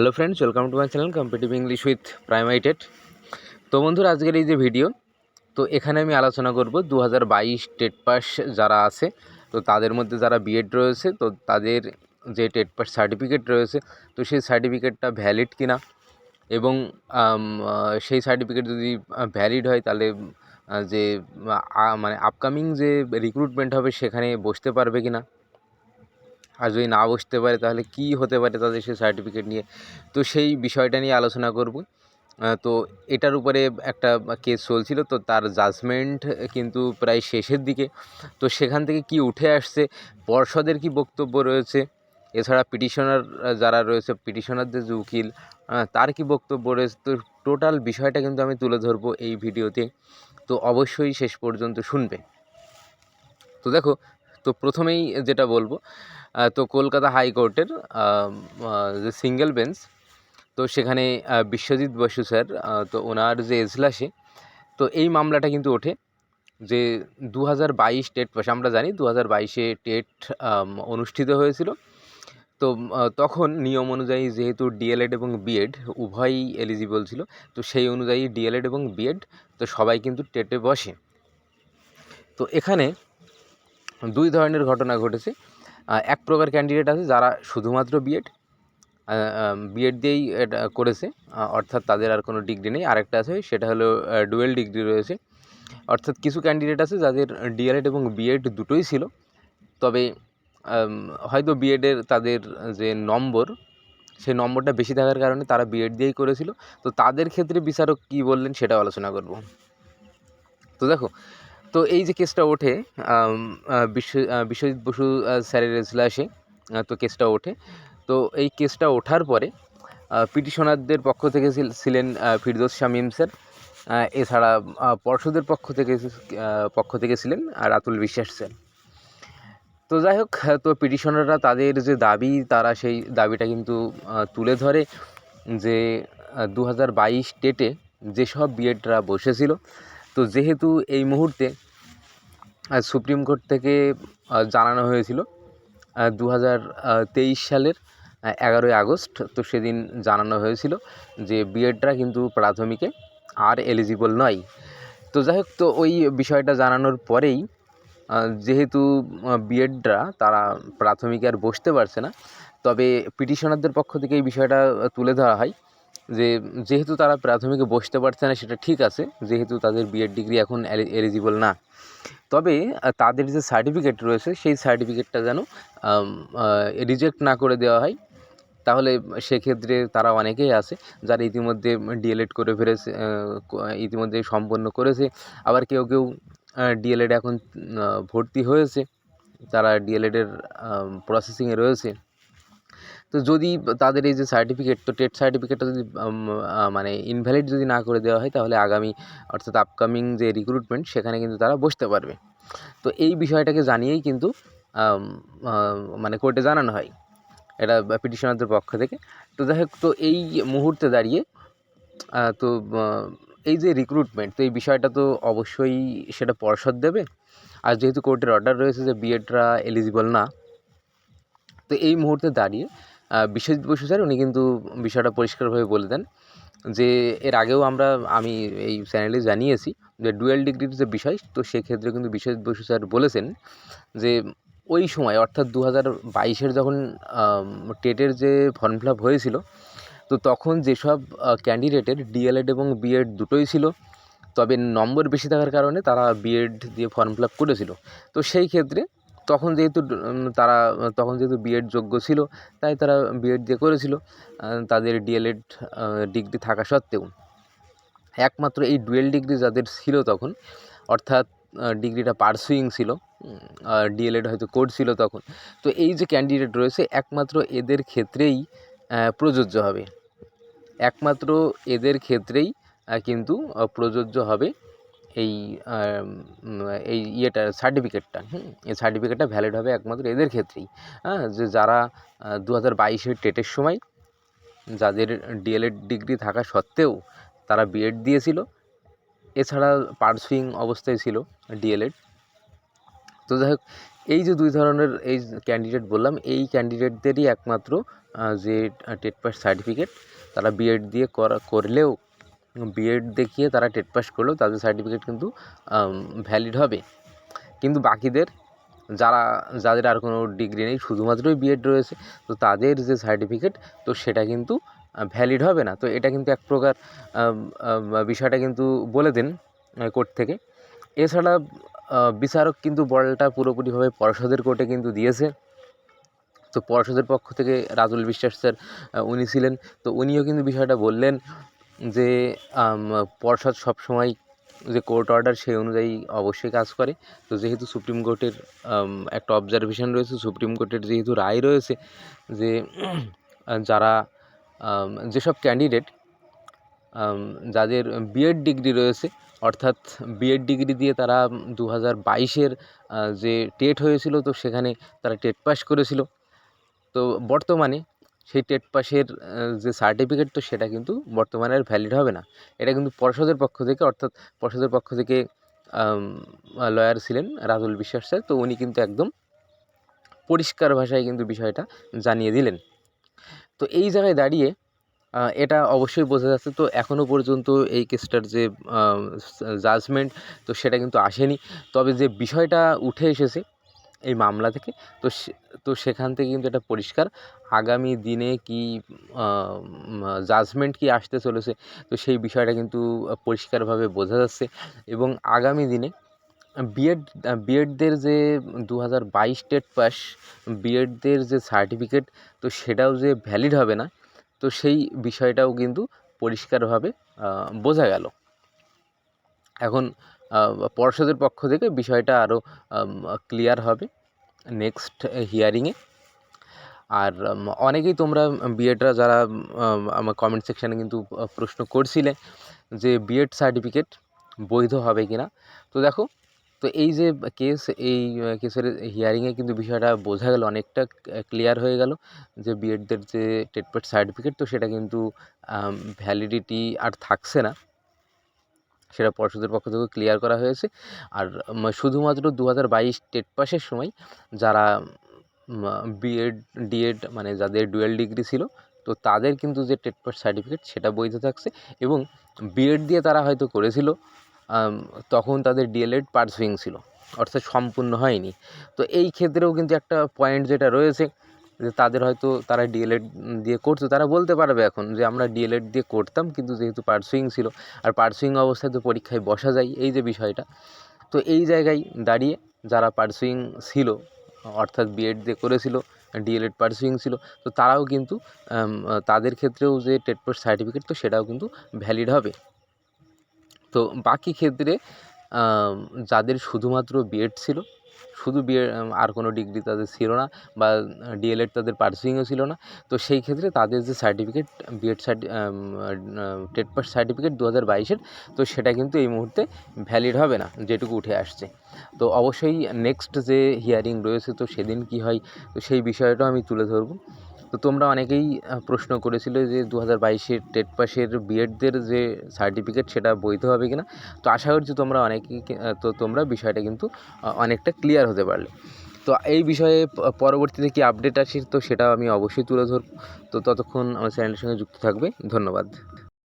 Hello friends welcome to my channel competitive English with প্রাইমাইটেড তো বন্ধুরা, আজকের এই যে ভিডিও তো এখানে আমি আলোচনা করব দু হাজার বাইশ টেট পাস যারা আছে, তো তাদের মধ্যে যারা বিএড রয়েছে, তো তাদের যে টেট পাস সার্টিফিকেট রয়েছে, তো সেই সার্টিফিকেটটা ভ্যালিড কিনা এবং সেই সার্টিফিকেট যদি ভ্যালিড হয়, তাহলে যে মানে আপকামিং যে রিক্রুটমেন্ট হবে, সেখানে বসতে পারবে কিনা। আর যদি না বসতে পারে তাহলে কি হতে পারে তাদের সেই সার্টিফিকেট নিয়ে? তো সেই বিষয়টা নিয়ে আলোচনা করব। তো এটার উপরে একটা কেস চলছিল, তো তার জাজমেন্ট কিন্তু প্রায় শেষের দিকে। তো সেখান থেকে কি উঠে আসছে? পর্ষদের কি বক্তব্য রয়েছে? এছাড়া পিটিশনার যারা রয়েছে পিটিশনারদের যে উকিল তার কি বক্তব্য রয়েছে? তো টোটাল বিষয়টা কিন্তু আমি তুলে ধরবো এই ভিডিওতে। তো অবশ্যই শেষ পর্যন্ত শুনবে তো দেখো তো প্রথমেই যেটা বলব তো কলকাতা হাইকোর্টের যে সিঙ্গেল বেঞ্চ, তো সেখানে বিশ্বজিৎ বসু স্যার তো ওনার যে এজলাসে, তো এই মামলাটা কিন্তু ওঠে যে দু হাজার বাইশ টেট পাস, আমরা জানি দু হাজার বাইশে টেট অনুষ্ঠিত হয়েছিল। তো তখন নিয়ম অনুযায়ী যেহেতু ডিএলএড এবং বিএড উভয়ই এলিজিবল ছিল, তো সেই অনুযায়ী ডিএলএড এবং বিএড, তো সবাই কিন্তু টেটে বসে। তো এখানে দুই ধরনের ঘটনা ঘটেছে। এক প্রকার ক্যান্ডিডেট আছে যারা শুধুমাত্র বিএড বিএড দিয়েই এটা করেছে অর্থাৎ তাদের আর কোনো ডিগ্রি নেই। আরেকটা আছে, সেটা হলো ডুয়েল ডিগ্রি রয়েছে। অর্থাৎ কিছু ক্যান্ডিডেট আছে যাদের ডিএলএড এবং বিএড দুটোই ছিল, তবে হয়তো বিএডের তাদের যে নম্বর, সেই নম্বরটা বেশি থাকার কারণে তারা বিএড দিয়েই করেছিল। তো তাদের ক্ষেত্রে বিচারক কী বললেন সেটাও আলোচনা করব। তো দেখো তো এই যে কেসটা ওঠে বিশ্ব বিশ্বজিৎ বসু স্যারের এজলাসে তো কেসটা ওঠে। তো এই কেসটা ওঠার পরে পিটিশনারদের পক্ষ থেকে ছিলেন ফিরদৌস শামীম স্যার। এছাড়া পর্ষদের পক্ষ থেকে পক্ষ থেকে ছিলেন রাতুল বিশ্বাস স্যার। তো যাই হোক তো পিটিশনাররা তাদের যে দাবি, তারা সেই দাবিটা কিন্তু তুলে ধরে যে দু হাজার বাইশ ডেটে যেসব বিএডরা বসেছিল, তো যেহেতু এই মুহূর্তে সুপ্রিম কোর্ট থেকে জানানো হয়েছিল দু হাজার তেইশ সালের এগারোই আগস্ট, তো সেদিন জানানো হয়েছিল যে বিএডরা কিন্তু প্রাথমিকে আর এলিজিবল নয়। তো যাই তো ওই বিষয়টা জানানোর পরেই যেহেতু বিএডরা তারা প্রাথমিকে আর বসতে পারছে না, তবে পিটিশনারদের পক্ষ থেকে এই বিষয়টা তুলে ধরা হয়। যে যেহেতু তারা প্রাথমিকে বসতে পারছে না, সেটা ঠিক আছে। যেহেতু তাদের বিএড ডিগ্রি এখন এলিজিবল না। তবে তাদের যে সার্টিফিকেট রয়েছে, সেই সার্টিফিকেটটা যেন রিজেক্ট না করে দেওয়া হয়, তাহলে সেক্ষেত্রে তারা অনেকেই আছে, যারা ইতিমধ্যে ডিএলএড করে ফেলেছে ইতিমধ্যে সম্পন্ন করেছে। আবার কেউ কেউ ডিএলএড এখন ভর্তি হয়েছে তারা ডিএলএডের প্রসেসিংয়ে রয়েছে। তো যদি তাদের এই যে সার্টিফিকেট তো টেট সার্টিফিকেটটা যদি মানে ইনভ্যালিড যদি না করে দেওয়া হয়, তাহলে আগামী, অর্থাৎ আপকামিং যে রিক্রুটমেন্ট সেখানে কিন্তু তারা বসতে পারবে। তো এই বিষয়টাকে জানিয়েই কিন্তু মানে কোর্টে জানানো হয়। এটা পিটিশনারদের পক্ষ থেকে। তো যাই হোক, তো এই মুহূর্তে দাঁড়িয়ে তো এই যে রিক্রুটমেন্ট তো এই বিষয়টা তো অবশ্যই সেটা পর্ষদ দেবে। আর যেহেতু কোর্টের অর্ডার রয়েছে যে বিএডরা এলিজিবল না, তো এই মুহূর্তে দাঁড়িয়ে বিশ্বজিৎ বসু স্যার উনি কিন্তু বিষয়টা পরিষ্কারভাবে বলে দেন যে, এর আগেও আমরা, আমি এই চ্যানেলে জানিয়েছি যে ডুয়েল ডিগ্রির যে বিষয়, তো সেক্ষেত্রে কিন্তু বিশ্বজিৎ বসু স্যার বলেছেন যে, ওই সময়, অর্থাৎ দু হাজার বাইশের যখন টেটের যে ফর্ম ফিল আপ হয়েছিল, তো তখন যেসব ক্যান্ডিডেটের ডিএলএড এবং বিএড দুটোই ছিল, তবে নম্বর বেশি থাকার কারণে তারা বিএড দিয়ে ফর্ম ফিল আপ করেছিল। তো সেই ক্ষেত্রে তখন যেহেতু তারা, তখন যেহেতু বিএড যোগ্য ছিল, তাই তারা বিএড দিয়ে করেছিল তাদের ডিএলএড ডিগ্রি থাকা সত্ত্বেও। একমাত্র এই ডুয়েল ডিগ্রি যাদের ছিল তখন, অর্থাৎ ডিগ্রিটা পারসুইং ছিল ডিএলএড হয়তো কোর্স ছিল তখন, তো এই যে ক্যান্ডিডেট রয়েছে, একমাত্র এদের ক্ষেত্রেই প্রযোজ্য হবে। একমাত্র এদের ক্ষেত্রেই কিন্তু প্রযোজ্য হবে এই এই ইয়েটা সার্টিফিকেটটা হুম? এই সার্টিফিকেটটা ভ্যালিড হবে একমাত্র এদের ক্ষেত্রেই। হ্যাঁ যে যারা দু হাজার বাইশের টেটের সময় যাদের ডিএলএড ডিগ্রি থাকা সত্ত্বেও তারা বিএড দিয়েছিল, এছাড়া পার্সুইং অবস্থায় ছিল ডিএলএড তো যাই হোক, এই যে দুই ধরনের এই ক্যান্ডিডেট বললাম, এই ক্যান্ডিডেটদেরই একমাত্র যে টেট পাস সার্টিফিকেট তারা বিএড দিয়ে করা, করলেও বিএড দেখিয়ে তারা টেট পাস করলেও তাদের সার্টিফিকেট কিন্তু ভ্যালিড হবে। কিন্তু বাকিদের, যারা, যাদের আর কোনো ডিগ্রি নেই শুধুমাত্রই বিএড রয়েছে, তো তাদের যে সার্টিফিকেট তো সেটা কিন্তু ভ্যালিড হবে না। তো এটা কিন্তু এক প্রকার বিষয়টা কিন্তু বলে দেন কোর্ট থেকে। এছাড়া বিচারক কিন্তু বলটা পুরোপুরিভাবে পর্ষদের কোর্টে কিন্তু দিয়েছে। তো পর্ষদের পক্ষ থেকে রাজুল বিশ্বাস স্যার উনি ছিলেন। তো উনিও কিন্তু বিষয়টা বললেন যে পর্ষদ সবসময় যে কোর্ট অর্ডার সেই অনুযায়ী অবশ্যই কাজ করে। তো যেহেতু সুপ্রিম কোর্টের একটা অবজারভেশন রয়েছে, সুপ্রিম কোর্টের যেহেতু রায় রয়েছে যে, যারা যেসব ক্যান্ডিডেট যাদের বিএড ডিগ্রি রয়েছে, অর্থাৎ বিএড ডিগ্রি দিয়ে তারা দু হাজার বাইশের যে টেট হয়েছিল, তো সেখানে তারা টেট পাস করেছিল। তো বর্তমানে সেই টেট পাসের যে সার্টিফিকেট তো সেটা কিন্তু বর্তমানে আর ভ্যালিড হবে না। এটা কিন্তু পর্ষদের পক্ষ থেকে, অর্থাৎ পর্ষদের পক্ষ থেকে লয়ার ছিলেন রাহুল বিশ্বাস স্যার, তো উনি কিন্তু একদম পরিষ্কার ভাষায় কিন্তু বিষয়টা জানিয়ে দিলেন। তো এই জায়গায় দাঁড়িয়ে এটা অবশ্যই বোঝা যাচ্ছে, তো এখনও পর্যন্ত এই কেসটার যে জাজমেন্ট তো সেটা কিন্তু আসেনি। তবে যে বিষয়টা উঠে এসেছে এই মামলা থেকে। তো তো সেখান থেকে কিন্তু এটা পরিষ্কার। আগামী দিনে কি জাজমেন্ট কি আসতে চলেছে, তো সেই বিষয়টা কিন্তু পরিষ্কারভাবে বোঝা যাচ্ছে। এবং আগামী দিনে বিএড বিএডদের যে দু হাজার বাইশ টেট পাস বিএডদের যে সার্টিফিকেট তো সেটাও যে ভ্যালিড হবে না, তো সেই বিষয়টাও কিন্তু পরিষ্কারভাবে বোঝা গেল। এখন পর্ষদের পক্ষ থেকে বিষয়টা আরও ক্লিয়ার হবে নেক্সট হিয়ারিংয়ে আর অনেকেই তোমরা বিএডরা যারা আমার কমেন্ট সেকশানে কিন্তু প্রশ্ন করছিলে যে বিএড সার্টিফিকেট বৈধ হবে কি না তো দেখো, তো এই যে কেস এই কেসের হিয়ারিংয়ে কিন্তু বিষয়টা বোঝা গেল, অনেকটা ক্লিয়ার হয়ে গেল যে বিএডদের যে টেটপেট সার্টিফিকেট তো সেটা কিন্তু ভ্যালিডিটি আর থাকছে না। সেটা পর্ষদের পক্ষ থেকে ক্লিয়ার করা হয়েছে। আর শুধুমাত্র দু হাজার বাইশ টেট পাসের সময় যারা বিএড ডিএড মানে যাদের ডুয়েল ডিগ্রি ছিল, তো তাদের কিন্তু যে টেট পাস সার্টিফিকেট সেটা বৈধ থাকছে এবং বিএড দিয়ে তারা হয়তো করেছিল তখন তাদের ডিএলএড পার্সুইং ছিল অর্থাৎ সম্পূর্ণ হয়নি। তো এই ক্ষেত্রেও কিন্তু একটা পয়েন্ট যেটা রয়েছে যে তাদের হয়তো তারা ডিএলএড দিয়ে করতো তারা বলতে পারবে এখন যে, আমরা ডিএলএড দিয়ে করতাম, কিন্তু যেহেতু পার্সুইং ছিল, আর পার্সুইং অবস্থায় তো পরীক্ষায় বসা যায়, এই যে বিষয়টা। তো এই জায়গায় দাঁড়িয়ে যারা পার্সুইং ছিল, অর্থাৎ বিএড দিয়ে করেছিল ডিএলএড পার্সুইং ছিল, তো তারাও কিন্তু তাদের ক্ষেত্রেও যে টেট পোস্ট সার্টিফিকেট তো সেটাও কিন্তু ভ্যালিড হবে। তো বাকি ক্ষেত্রে যাদের শুধুমাত্র বিএড ছিল শুধু বিএড আর কোনো ডিগ্রি তাদের ছিল না বা ডিএলএড তাদের পার্সুইংও ছিল না। তো সেই ক্ষেত্রে তাদের যে সার্টিফিকেট বিএড সার্টি টেট পাস সার্টিফিকেট দু হাজার বাইশের, তো সেটা কিন্তু এই মুহূর্তে ভ্যালিড হবে না, যেটুকু উঠে আসছে। তো অবশ্যই নেক্সট যে হিয়ারিং রয়েছে, তো সেদিন কি হয়, তো সেই বিষয়টাও আমি তুলে ধরবো। তো তোমরা অনেকেই প্রশ্ন করেছিলে যে দু হাজার বাইশের টেট পাসের বিএডদের যে সার্টিফিকেট সেটা বৈধ হবে কি না তো আশা করছি তোমরা অনেকেই তো তোমরা বিষয়টা কিন্তু অনেকটা ক্লিয়ার হতে পারলে। তো এই বিষয়ে পরবর্তীতে কি আপডেট আসে তো সেটা আমি অবশ্যই তুলে ধরব। তো ততক্ষণ আমার চ্যানেলের সঙ্গে যুক্ত থাকবে। ধন্যবাদ।